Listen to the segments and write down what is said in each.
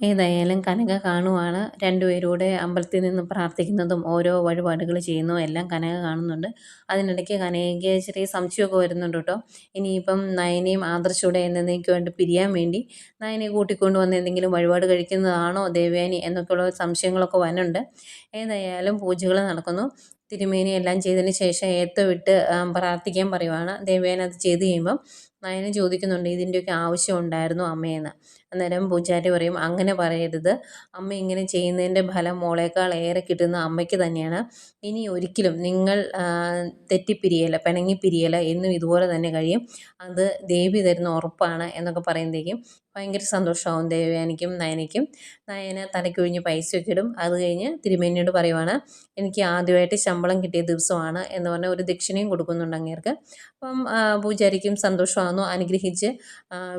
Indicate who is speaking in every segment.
Speaker 1: ഏതായാലും കനക കാണുവാണ്. രണ്ടുപേരൂടെ അമ്പലത്തിൽ നിന്ന് പ്രാർത്ഥിക്കുന്നതും ഓരോ വഴിപാടുകൾ ചെയ്യുന്നതും എല്ലാം കനക കാണുന്നുണ്ട്. അതിനിടയ്ക്ക് കനകയ്ക്ക് ചെറിയ സംശയമൊക്കെ വരുന്നുണ്ട് കേട്ടോ. ഇനിയിപ്പം നയനയും ആദർശൂടെ വേണ്ടി പിരിയാൻ വേണ്ടി നയനെ കൂട്ടിക്കൊണ്ട് വന്ന് എന്തെങ്കിലും വഴിപാട് കഴിക്കുന്നതാണോ ദേവയാനി എന്നൊക്കെയുള്ള സംശയങ്ങളൊക്കെ വരുന്നുണ്ട്. ഏതായാലും പൂജകൾ നടക്കുന്നു. തിരുമേനി എല്ലാം ചെയ്തതിന് ശേഷം ഏത്തവിട്ട് പ്രാർത്ഥിക്കാൻ പറയുവാണ്. ദേവയാനി അത് ചെയ്ത് കഴിയുമ്പം നയന ചോദിക്കുന്നുണ്ട് ഇതിന്റെയൊക്കെ ആവശ്യം ഉണ്ടായിരുന്നു അമ്മയെന്ന്. അന്നേരം പൂജാരി പറയും അങ്ങനെ പറയരുത്. അമ്മ ഇങ്ങനെ ചെയ്യുന്നതിന്റെ ഫലം മോളേക്കാൾ ഏറെ കിട്ടുന്ന അമ്മയ്ക്ക് തന്നെയാണ്. ഇനി ഒരിക്കലും നിങ്ങൾ തെറ്റിപ്പിരിയല പിണങ്ങിപ്പിരിയല എന്നും ഇതുപോലെ തന്നെ കഴിയും. അത് ദേവി തരുന്ന ഉറപ്പാണ് എന്നൊക്കെ പറയുമ്പോഴേക്കും ഭയങ്കര സന്തോഷമാവും. ദേവയാനിക്കും നയനയ്ക്കും. നയന തലയ്ക്കൊഴിഞ്ഞ് പൈസയൊക്കെ ഇടും. അത് കഴിഞ്ഞ് തിരുമേനിയോട് പറയുവാണ് എനിക്ക് ആദ്യമായിട്ട് ശമ്പളം കിട്ടിയ ദിവസമാണ് എന്ന് പറഞ്ഞാൽ ഒരു ദക്ഷിണയും കൊടുക്കുന്നുണ്ട് അങ്ങേർക്ക്. അപ്പം പൂജാരിക്കും സന്തോഷമാകുന്നു അനുഗ്രഹിച്ച്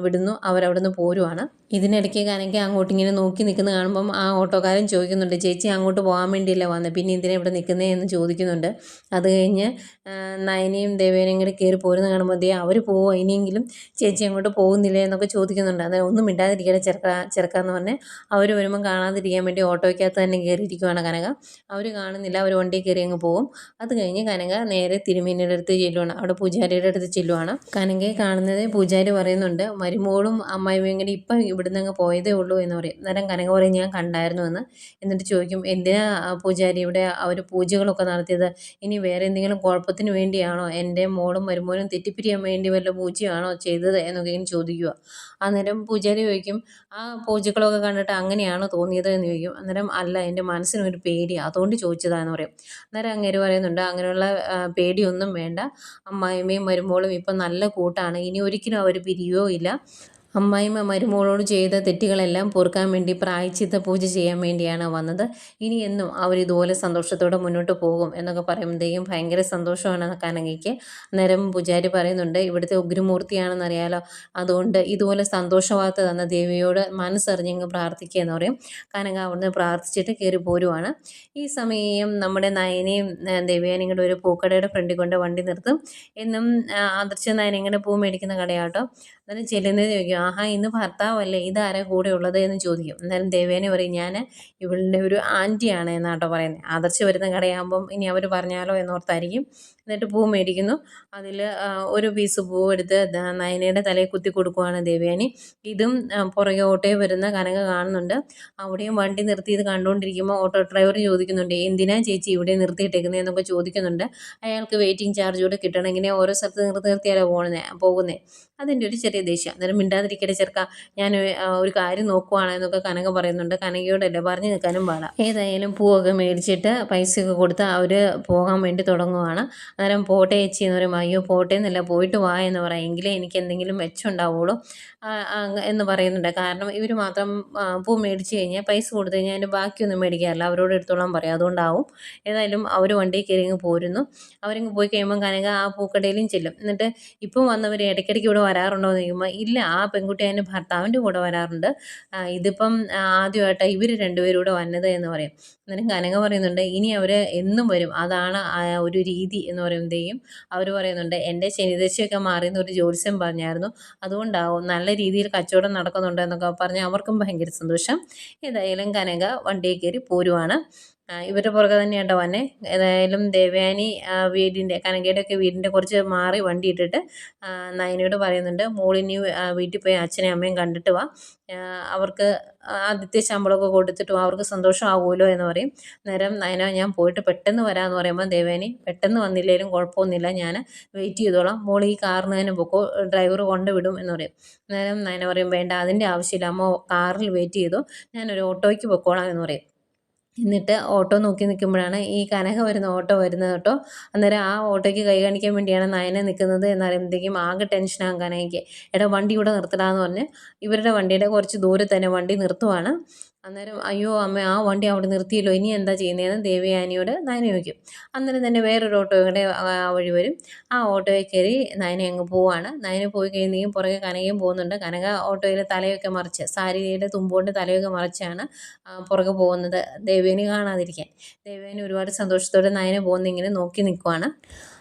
Speaker 1: വിടുന്നു. അവരവിടുന്ന് പോരുവാണ്. ഇതിനിടയ്ക്ക് കനയ്ക്ക് അങ്ങോട്ട് ഇങ്ങനെ നോക്കി നിൽക്കുന്ന കാണുമ്പം ആ ഓട്ടോക്കാരൻ ചോദിക്കുന്നുണ്ട് ചേച്ചി അങ്ങോട്ട് പോകാൻ വേണ്ടിയല്ലേ വന്നത് പിന്നെ എന്തിനാ ഇവിടെ നിൽക്കുന്നേ? എന്ന് ചോദിക്കുന്നുണ്ട്. അത് കഴിഞ്ഞ് നയനയും ദേവേനയും കൂടെ കയറി പോരുന്ന കാണുമ്പോൾ ദേ അവർ പോവോ ഇനിയെങ്കിലും ചേച്ചി അങ്ങോട്ട് പോകുന്നില്ലേ എന്നൊക്കെ ചോദിക്കുന്നുണ്ട്. അന്നേരം ഒന്നും മിണ്ടാതിരിക്കട്ടെ ചെറുക്ക ചെറുക്കാന്ന് പറഞ്ഞ് അവർ വരുമ്പം കാണാതിരിക്കാൻ വേണ്ടി ഓട്ടോയ്ക്കകത്ത് തന്നെ കയറിയിരിക്കുവാണ് കനക. അവർ കാണുന്നില്ല അവർ വണ്ടി കയറി അങ്ങ് പോകും അത് കഴിഞ്ഞ് കനക നേരെ തിരുമേനിയുടെ അടുത്ത് ചെല്ലുവാണ്. അവിടെ പൂജാരിയുടെ അടുത്ത് ചെല്ലുവാണ്. കനകയെ കാണുന്നത് പൂജാരി പറയുന്നുണ്ട് മരുമോളും അമ്മായിയും കൂടി ഇപ്പം ഇവിടുന്ന് അങ്ങ് പോയതേ ഉള്ളൂ എന്ന് പറയും. നേരം കനക പറയും ഞാൻ കണ്ടായിരുന്നു എന്ന്. എന്നിട്ട് ചോദിക്കും എന്തിനാ പൂജാരി ഇവിടെ അവർ പൂജകളൊക്കെ നടത്തിയത്? ഇനി വേറെ എന്തെങ്കിലും കുഴപ്പത്തിന് വേണ്ടിയാണോ? എന്റെ മോളും മരുമോനും തെറ്റിപ്പിരിയാൻ വേണ്ടി വല്ല പൂജയാണോ ചെയ്തത്? എന്നൊക്കെ ഇങ്ങനെ ചോദിക്കുക അന്നേരം പൂജാരി ചോദിക്കും ആ പൂജകളൊക്കെ കണ്ടിട്ട് അങ്ങനെയാണോ തോന്നിയത് എന്ന് ചോദിക്കും. അന്നേരം അല്ല എന്റെ മനസ്സിനൊരു പേടി. അതുകൊണ്ട് ചോദിച്ചതാന്ന് പറയും. അന്നേരം അങ്ങേര് പറയുന്നുണ്ട് അങ്ങനെയുള്ള പേടിയൊന്നും വേണ്ട. അമ്മായിമ്മയും മരുമോളും ഇപ്പം നല്ല കൂട്ടാണ്. ഇനി ഒരിക്കലും അവർ പിരിയുകയോ ഇല്ല അമ്മായിമ്മ മരുമോളോട് ചെയ്ത തെറ്റുകളെല്ലാം പൊറുക്കാൻ വേണ്ടി പ്രായച്ചിത്ത പൂജ ചെയ്യാൻ വേണ്ടിയാണ് വന്നത്. ഇനി എന്നും അവരിതുപോലെ സന്തോഷത്തോടെ മുന്നോട്ട് പോകും എന്നൊക്കെ പറയുമ്പോഴത്തേക്കും ഭയങ്കര സന്തോഷമാണ് കനകയ്ക്ക്. അന്നേരം പൂജാരി പറയുന്നുണ്ട് ഇവിടുത്തെ ഉഗ്രമൂർത്തിയാണെന്നറിയാലോ അതുകൊണ്ട് ഇതുപോലെ സന്തോഷവാർത്ത തന്ന ദേവിയോട് മനസ്സറിഞ്ഞങ്ങ് പ്രാർത്ഥിക്കുക എന്ന് പറയും. കനക അവിടുന്ന് പ്രാർത്ഥിച്ചിട്ട് കയറി പോരുവാണ്. ഈ സമയം നമ്മുടെ നയനെയും ദേവിയാനും കൂടെ ഒരു പൂക്കടയുടെ ഫ്രണ്ടിൽ കൊണ്ട് വണ്ടി നിർത്തും. എന്നും ആദർശ നയനയും പൂ മേടിക്കുന്ന കടയാട്ടോ. അന്നേരം ചെല്ലുന്നത് ചോദിക്കും ആഹാ ഇന്ന് ഭർത്താവല്ലേ? ഇതാരാ കൂടെ ഉള്ളത്? എന്ന് ചോദിക്കും. അന്നേരം ദേവേനെ പറയും ഞാൻ ഇവളുടെ ഒരു ആന്റിയാണ് എന്നാട്ടോ പറയുന്നത് ആദർശ് വരുന്ന കടയാകുമ്പം ഇനി അവർ പറഞ്ഞാലോ എന്നോർത്തായിരിക്കും. എന്നിട്ട് പൂ മേടിക്കുന്നു. അതിൽ ഒരു പീസ് പൂ എടുത്ത് നയനയുടെ തലയിൽ കുത്തി കൊടുക്കുവാണ് ദേവയാനി ഇതും പുറകോട്ടേ വരുന്ന കനക കാണുന്നുണ്ട്. അവിടെയും വണ്ടി നിർത്തി ഇത് കണ്ടുകൊണ്ടിരിക്കുമ്പോൾ ഓട്ടോ ഡ്രൈവർ ചോദിക്കുന്നുണ്ട് എന്തിനാ ചേച്ചി ഇവിടെ നിർത്തിയിട്ടേക്കുന്നത് എന്നൊക്കെ ചോദിക്കുന്നുണ്ട്. അയാൾക്ക് വെയിറ്റിംഗ് ചാർജ് കൂടെ കിട്ടണമെങ്കിൽ ഓരോ സ്ഥലത്ത് നിർത്തി നിർത്തിയാലോ പോകുന്നത് പോകുന്നത് അതിന്റെ ഒരു ചെറിയ ദേഷ്യം. അന്നേരം മിണ്ടാതിരിക്കട്ടെ ചെറുക്ക. ഞാൻ ഒരു കാര്യം നോക്കുവാണ് എന്നൊക്കെ കനക പറയുന്നുണ്ട്. കനകയോടല്ലേ പറഞ്ഞു നിൽക്കാനും പാടാം. ഏതായാലും പൂവൊക്കെ മേടിച്ചിട്ട് പൈസയൊക്കെ കൊടുത്ത് അവർ പോകാൻ വേണ്ടി തുടങ്ങുവാണ്. അന്നേരം പോട്ടെ ചേച്ചി എന്ന് പറയുമ്പോൾ അയ്യോ പോട്ടെ എന്നല്ല പോയിട്ട് വാ എന്ന് പറയുമെങ്കിലേ എനിക്ക് എന്തെങ്കിലും മെച്ചം ഉണ്ടാവുള്ളൂ എന്ന് പറയുന്നുണ്ട്. കാരണം ഇവർ മാത്രം പൂ മേടിച്ച് കഴിഞ്ഞാൽ പൈസ കൊടുത്തു കഴിഞ്ഞാൽ അതിന്റെ ബാക്കിയൊന്നും മേടിക്കാറില്ല. അവരോട് എടുത്തോളാൻ പറയും. അതുകൊണ്ടാവും. ഏതായാലും അവർ വണ്ടിയിൽ കയറി പോരുന്നു. അവരിങ്ങ് പോയി കഴിയുമ്പോൾ കനക ആ പൂക്കടയിലും ചെല്ലും. എന്നിട്ട് ഇപ്പം വന്നവർ ഇടയ്ക്കിടയ്ക്ക് ഇവിടെ വരാറുണ്ടോ എന്ന് ചോദിക്കുമ്പോൾ ഇല്ല ആ പെൺകുട്ടി അതിന്റെ ഭർത്താവിന്റെ കൂടെ വരാറുണ്ട്. ഇതിപ്പം ആദ്യമായിട്ടാണ് ഇവർ രണ്ടുപേരും കൂടെ വന്നത് എന്ന് പറയും. അന്നേരം കനക പറയുന്നുണ്ട് ഇനി അവർ എന്നും വരും. അതാണ് ഒരു രീതി എന്ന് പറയുമ്പോഴത്തേക്കും അവർ പറയുന്നുണ്ട് എന്റെ ശനിദശയൊക്കെ മാറിയെന്ന് ഒരു ജ്യോത്സ്യം പറഞ്ഞായിരുന്നു. അതുകൊണ്ടാവും നല്ല രീതിയിൽ കച്ചവടം നടക്കുന്നുണ്ട് എന്നൊക്കെ പറഞ്ഞ് അവർക്കും ഭയങ്കര സന്തോഷം. ഏതായാലും കനക വണ്ടിയിൽ കയറി പോരുവാണ്. ഇവരുടെ പുറകെ തന്നെയാണ് വന്നെ? ഏതായാലും ദേവയാനി വീടിന്റെ കനകയുടെ ഒക്കെ വീടിന്റെ കുറച്ച് മാറി വണ്ടി ഇട്ടിട്ട് നയനയോട് പറയുന്നുണ്ട് മോളിനി വീട്ടിൽ പോയി അച്ഛനെയും അമ്മയും കണ്ടിട്ട് വാ. അവർക്ക് ആദ്യത്തെ ശമ്പളമൊക്കെ കൊടുത്തിട്ട് അവർക്ക് സന്തോഷമാകുമല്ലോ എന്ന് പറയും. നേരം നയന ഞാൻ പോയിട്ട് പെട്ടെന്ന് വരാമെന്ന് പറയുമ്പോൾ ദേവേനി പെട്ടെന്ന് വന്നില്ലേലും കുഴപ്പമൊന്നുമില്ല. ഞാൻ വെയിറ്റ് ചെയ്തോളാം. മോൾ ഈ കാറിന് തന്നെ പൊക്കോ ഡ്രൈവർ കൊണ്ടുവിടും എന്ന് പറയും. നേരം നയന പറയും വേണ്ട അതിന്റെ ആവശ്യമില്ല. അമ്മ കാറിൽ വെയിറ്റ് ചെയ്തോ. ഞാനൊരു ഓട്ടോയ്ക്ക് പൊക്കോളാം എന്ന് പറയും. എന്നിട്ട് ഓട്ടോ നോക്കി നിൽക്കുമ്പോഴാണ് ഈ കനക വരുന്ന ഓട്ടോ വരുന്നത് കേട്ടോ. അന്നേരം ആ ഓട്ടോയ്ക്ക് കൈ കാണിക്കാൻ വേണ്ടിയാണ് നയനെ നിൽക്കുന്നത് എന്നറിയുമ്പോഴത്തേക്കും ആകെ ടെൻഷനാകും കനകയ്ക്ക്. എടാ വണ്ടി ഇവിടെ നിർത്തടാന്ന് പറഞ്ഞ് ഇവരുടെ വണ്ടിയുടെ കുറച്ച് ദൂരെ തന്നെ വണ്ടി നിർത്തുവാണ്. അന്നേരം അയ്യോ അമ്മ ആ വണ്ടി അവിടെ നിർത്തിയല്ലോ ഇനി എന്താ ചെയ്യുന്നതെന്ന് ദേവയാനിയോട് നയന ചോദിക്കും. അന്നേരം തന്നെ വേറൊരു ഓട്ടോ കൂടെ വഴി വരും. ആ ഓട്ടോയിൽ കയറി നയന അങ്ങ് പോവാണ്. നയന പോയി കഴിയുന്നെങ്കിൽ പുറകെ കനകയും പോകുന്നുണ്ട്. കനക ഓട്ടോയിൽ തലയൊക്കെ മറിച്ച് സാരിയുടെ തുമ്പുകൊണ്ട് തലയൊക്കെ മറിച്ചാണ് പുറകെ പോകുന്നത്. ദേവേനി കാണാതിരിക്കാൻ. ദേവേനി ഒരുപാട് സന്തോഷത്തോടെ നയന പോകുന്നിങ്ങനെ നോക്കി നിൽക്കുവാണ്.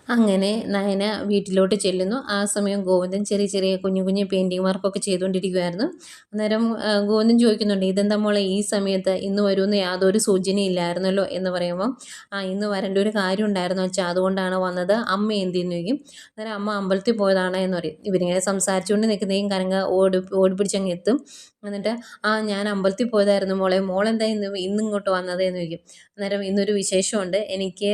Speaker 1: അങ്ങനെ നയന വീട്ടിലോട്ട് ചെല്ലുന്നു. ആ സമയം ഗോവിന്ദൻ ചെറിയ ചെറിയ കുഞ്ഞു കുഞ്ഞു പെയിന്റിങ് വർക്കൊക്കെ ചെയ്തുകൊണ്ടിരിക്കുമായിരുന്നു അന്നേരം ഗോവിന്ദൻ ചോദിക്കുന്നുണ്ട് ഇതെന്താ മോളെ ഈ സമയത്ത് ഇന്ന് വരുമെന്ന് യാതൊരു സൂചനയില്ലായിരുന്നല്ലോ? എന്ന് പറയുമ്പോൾ ആ ഇന്ന് വരേണ്ട ഒരു കാര്യം ഉണ്ടായിരുന്നു വെച്ചാൽ അതുകൊണ്ടാണ് വന്നത്. അമ്മ എന്ത് ചോദിക്കും? അന്നേരം അമ്മ അമ്പലത്തിൽ പോയതാണ് എന്ന് പറയും. ഇവരിങ്ങനെ സംസാരിച്ചുകൊണ്ട് നിൽക്കുന്നതും കനക ഓടി ഓടി പിടിച്ചങ്ങ് എത്തും. എന്നിട്ട് ആ ഞാൻ അമ്പലത്തിൽ പോയതായിരുന്നു മോളെ. മോൾ എന്താ ഇന്ന് ഇങ്ങോട്ട് വന്നത് എന്ന് ചോദിക്കും. അന്നേരം ഇന്നൊരു വിശേഷമുണ്ട്. എനിക്ക്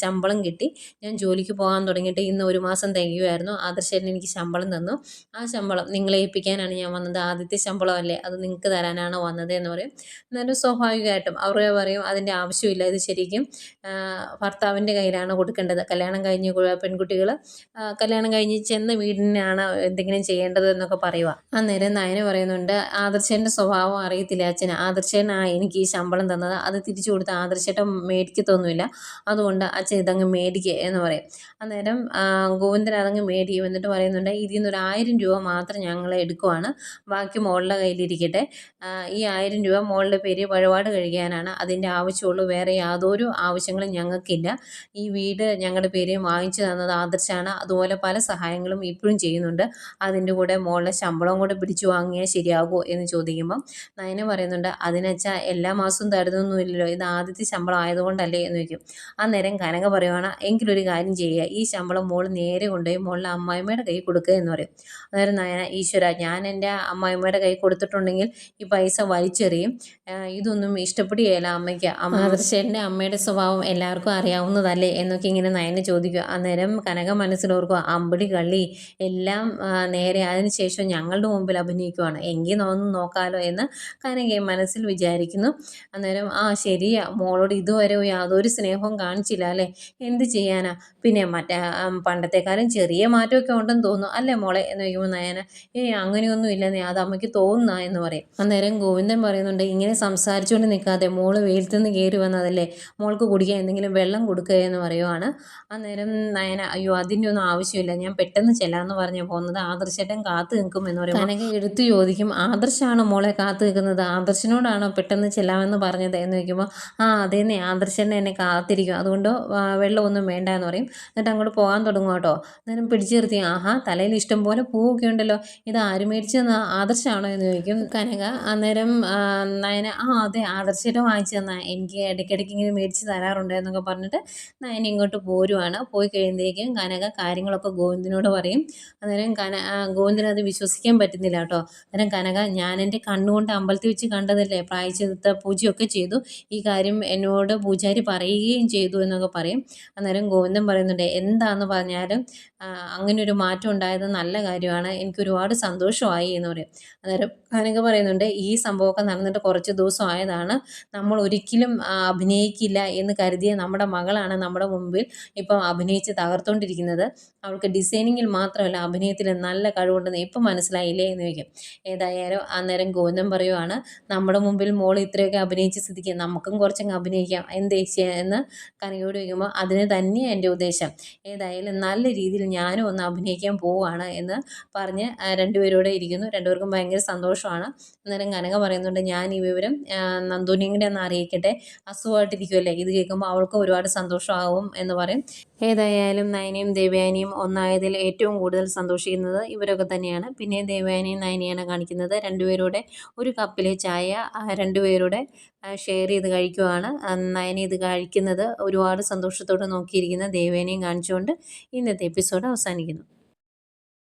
Speaker 1: ശമ്പളം കിട്ടി. ഞാൻ ജോലിക്ക് പോകാൻ തുടങ്ങിയിട്ട് ഇന്ന് ഒരു മാസം തികയുമായിരുന്നു. ആദർശേട്ടൻ എനിക്ക് ശമ്പളം തന്നു. ആ ശമ്പളം നിങ്ങളെ ഏൽപ്പിക്കാനാണ് ഞാൻ വന്നത്. ആദ്യത്തെ ശമ്പളമല്ലേ? അത് നിങ്ങൾക്ക് തരാനാണ് വന്നത് എന്ന് പറയും. എന്നാലും സ്വാഭാവികമായിട്ടും അവർ പറയും അതിന്റെ ആവശ്യമില്ല. ഇത് ശരിക്കും ഭർത്താവിന്റെ കയ്യിലാണ് കൊടുക്കേണ്ടത്. കല്യാണം കഴിഞ്ഞ് പെൺകുട്ടികൾ കല്യാണം കഴിഞ്ഞ് ചെന്ന വീടിനാണ് എന്തെങ്കിലും ചെയ്യേണ്ടത് എന്നൊക്കെ പറയുക അന്നേരം നയന പറയുന്നുണ്ട് ആദർശേന്റെ സ്വഭാവം അറിയത്തില്ല അച്ഛന്. ആ എനിക്ക് ഈ ശമ്പളം തന്നത്. അത് തിരിച്ചു കൊടുത്ത് ആദർശേട്ടൻ മേടിക്കത്തൊന്നുമില്ല. അതുകൊണ്ട് അച്ഛൻ ഇതങ്ങ് മേടിക്കുക എന്ന് പറയും. അന്നേരം ഗോവിന്ദൻ അതങ്ങ് മേടിക്കും എന്നിട്ട് പറയുന്നുണ്ട് ഇതിൽ നിന്ന് ഒരു ആയിരം രൂപ മാത്രം ഞങ്ങൾ എടുക്കുവാണ്. ബാക്കി മോളുടെ കയ്യിലിരിക്കട്ടെ. ഈ ആയിരം രൂപ മോളുടെ പേര് വഴിപാട് കഴിക്കാനാണ്. അതിന്റെ ആവശ്യമുള്ളൂ. വേറെ യാതൊരു ആവശ്യങ്ങളും ഞങ്ങൾക്കില്ല. ഈ വീട് ഞങ്ങളുടെ പേര് വാങ്ങിച്ചു തന്നത് ആദർശാണ്. അതുപോലെ പല സഹായങ്ങളും ഇപ്പോഴും ചെയ്യുന്നുണ്ട്. അതിന്റെ കൂടെ മോളുടെ ശമ്പളം കൂടെ പിടിച്ചു വാങ്ങിയാൽ ശരിയാകുമോ? എന്ന് ചോദിക്കുമ്പം നയന പറയുന്നുണ്ട് അതിനച്ചാൽ എല്ലാ മാസവും തരുന്നൊന്നുമില്ലല്ലോ ഇത് ആദ്യത്തെ ശമ്പളം ആയതുകൊണ്ടല്ലേ? എന്ന് ചോദിക്കും. നേരം കനക പറയുവാണ് എങ്കിലൊരു കാര്യം ചെയ്യുക ഈ ശമ്പളം മോൾ നേരെ കൊണ്ടുപോയി മോളിലെ അമ്മായിമ്മയുടെ കൈ കൊടുക്കുക എന്ന് പറയും. അന്നേരം നയന ഈശ്വര ഞാൻ എന്റെ അമ്മായിമ്മയുടെ കൈ കൊടുത്തിട്ടുണ്ടെങ്കിൽ ഈ പൈസ വലിച്ചെറിയും. ഇതൊന്നും ഇഷ്ടപ്പെടുകയില്ല അമ്മയ്ക്ക്. ആദർശേന്റെ അമ്മയുടെ സ്വഭാവം എല്ലാവർക്കും അറിയാവുന്നതല്ലേ? എന്നൊക്കെ ഇങ്ങനെ നയനെ ചോദിക്കുക. അന്നേരം കനക മനസ്സിലോർക്കുക അമ്പടി കള്ളി എല്ലാം നേരെ. അതിനുശേഷം ഞങ്ങളുടെ മുമ്പിൽ അഭിനയിക്കുവാണ്. എങ്കിൽ ഒന്ന് നോക്കാലോ എന്ന് കനകയും മനസ്സിൽ വിചാരിക്കുന്നു. അന്നേരം ആ ശരിയാ. മോളോട് ഇതുവരെ യാതൊരു സ്നേഹവും കാണിച്ചില്ല അല്ലേ? എന്ത് ചെയ്യാനാ? പിന്നെ മറ്റേ പണ്ടത്തെക്കാലം ചെറിയ മാറ്റമൊക്കെ ഉണ്ടെന്ന് തോന്നുന്നു. അല്ലേ മോളെ? എന്ന് ചോദിക്കുമ്പോൾ നയന ഏയ് അങ്ങനെയൊന്നും ഇല്ലെന്നേ അത് അമ്മയ്ക്ക് തോന്നുന്ന എന്ന് പറയും. അന്നേരം ഗോവിന്ദൻ പറയുന്നുണ്ട് ഇങ്ങനെ സംസാരിച്ചുകൊണ്ട് നിൽക്കാതെ മോൾ വെയിലത്തുനിന്ന് കയറി വന്നതല്ലേ? മോൾക്ക് കുടിക്കാൻ എന്തെങ്കിലും വെള്ളം കൊടുക്കുക എന്ന് പറയുവാണ്. അന്നേരം നയന അയ്യോ അതിന്റെ ഒന്നും ആവശ്യമില്ല. ഞാൻ പെട്ടെന്ന് ചെല്ലാന്ന് പറഞ്ഞു പോകുന്നത് ആദർശേട്ടൻ കാത്തു നിൽക്കും എന്ന് പറയും കനക എടുത്തു ചോദിക്കും ആദർശാണോ മോളെ കാത്തു നിൽക്കുന്നത്? ആദർശനോടാണോ പെട്ടെന്ന് ചെല്ലാമെന്ന് പറഞ്ഞത് എന്ന് ചോദിക്കുമ്പോൾ ആ അതേന്നെ ആദർശനെ എന്നെ കാത്തിരിക്കും. അതുകൊണ്ട് വെള്ളമൊന്നും വേണ്ട എന്ന് പറയും. എന്നിട്ട് അങ്ങോട്ട് പോകാൻ തുടങ്ങും കേട്ടോ. അന്നേരം പിടിച്ചു നിർത്തി. ആഹാ തലയിൽ ഇഷ്ടം പോലെ പൂവൊക്കെ ഉണ്ടല്ലോ. ഇത് ആര് മേടിച്ചെന്ന് ആദർശമാണോ എന്ന് ചോദിക്കും കനക. അന്നേരം നയന ആ അതെ ആദർശയുടെ വാങ്ങിച്ചു തന്നാ എനിക്ക് ഇടയ്ക്കിടയ്ക്ക് ഇങ്ങനെ മേടിച്ച് തരാറുണ്ട് എന്നൊക്കെ പറഞ്ഞിട്ട് നയന ഇങ്ങോട്ട് പോരുവാണ്. പോയി കഴിയുമ്പോഴേക്കും കനക കാര്യങ്ങളൊക്കെ ഗോവിന്ദനോട് പറയും. അന്നേരം കന ഗോവിന്ദന് അത് വിശ്വസിക്കാൻ പറ്റുന്നില്ല കേട്ടോ. അന്നേരം കനക ഞാൻ എന്റെ കണ്ണുകൊണ്ട് അമ്പലത്തിൽ വെച്ച് കണ്ടതല്ലേ? പ്രായച്ചിത്ത പൂജയൊക്കെ ചെയ്തു. ഈ കാര്യം എന്നോട് പൂജാരി പറയുകയും ചെയ്തു എന്നൊക്കെ പറയും. അന്നേരം ഗോവിന്ദൻ പറയുന്നുണ്ട് എന്താണെന്ന് പറഞ്ഞാലും അങ്ങനെ ഒരു മാറ്റം ഉണ്ടായത് നല്ല കാര്യമാണ്. എനിക്ക് ഒരുപാട് സന്തോഷമായി എന്ന് പറയും. അന്നേരം അങ്ങനെയൊക്കെ പറയുന്നുണ്ട് ഈ സംഭവമൊക്കെ നടന്നിട്ട് കുറച്ച് ദിവസമായതാണ്. നമ്മൾ ഒരിക്കലും അഭിനയിക്കില്ല എന്ന് കരുതിയ നമ്മുടെ മകളാണ് നമ്മുടെ മുമ്പിൽ ഇപ്പം അഭിനയിച്ച് തകർത്തുകൊണ്ടിരിക്കുന്നത് അവൾക്ക് ഡിസൈനിങ്ങിൽ മാത്രമല്ല അഭിനയത്തിൽ നല്ല കഴിവുണ്ടെന്ന് ഇപ്പം മനസ്സിലായില്ലേ? എന്ന് ചോദിക്കും. ഏതായാലും അന്നേരം ഗോവിന്ദൻ പറയുവാണ് നമ്മുടെ മുമ്പിൽ മോൾ ഇത്രയൊക്കെ അഭിനയിച്ച് സ്ഥിതിക്ക് നമുക്കും കുറച്ചങ്ങ് അഭിനയിക്കാം എന്തേ എന്ന് കനകയോട് ചോദിക്കുമ്പോൾ അതിന് തന്നെയാണ് എന്റെ ഉദ്ദേശം. ഏതായാലും നല്ല രീതിയിൽ ഞാനും ഒന്ന് അഭിനയിക്കാൻ പോവുകയാണ് എന്ന് പറഞ്ഞ് രണ്ടുപേരോടെ ഇരിക്കുന്നു. രണ്ടുപേർക്കും ഭയങ്കര സന്തോഷമാണ്. അന്നേരം കനക പറയുന്നുണ്ട് ഞാൻ ഈ വിവരം നന്ദുനിയും ഒന്ന് അറിയിക്കട്ടെ. അസുഖമായിട്ടിരിക്കുമല്ലേ ഇത് കേൾക്കുമ്പോൾ അവൾക്ക് ഒരുപാട് സന്തോഷമാകും എന്ന് പറയും. ഏതായാലും നയനയും ദേവയാനിയും ഒന്നായതിൽ ഏറ്റവും കൂടുതൽ സന്തോഷിക്കുന്നത് ഇവരൊക്കെ തന്നെയാണ്. പിന്നെ ദേവയാനിയും നയനയാണ് കാണിക്കുന്നത്. രണ്ടുപേരുടെ ഒരു കപ്പിലെ ചായ രണ്ടുപേരുടെ ഷെയർ ചെയ്ത് കഴിക്കുവാണ്. നയന ഇത് കഴിക്കുന്നത് ഒരുപാട് സന്തോഷത്തോടെ നോക്കിയിരിക്കുന്ന. ദേവേനെയും കാണിച്ചുകൊണ്ട് ഇന്നത്തെ എപ്പിസോഡ് അവസാനിക്കുന്നു.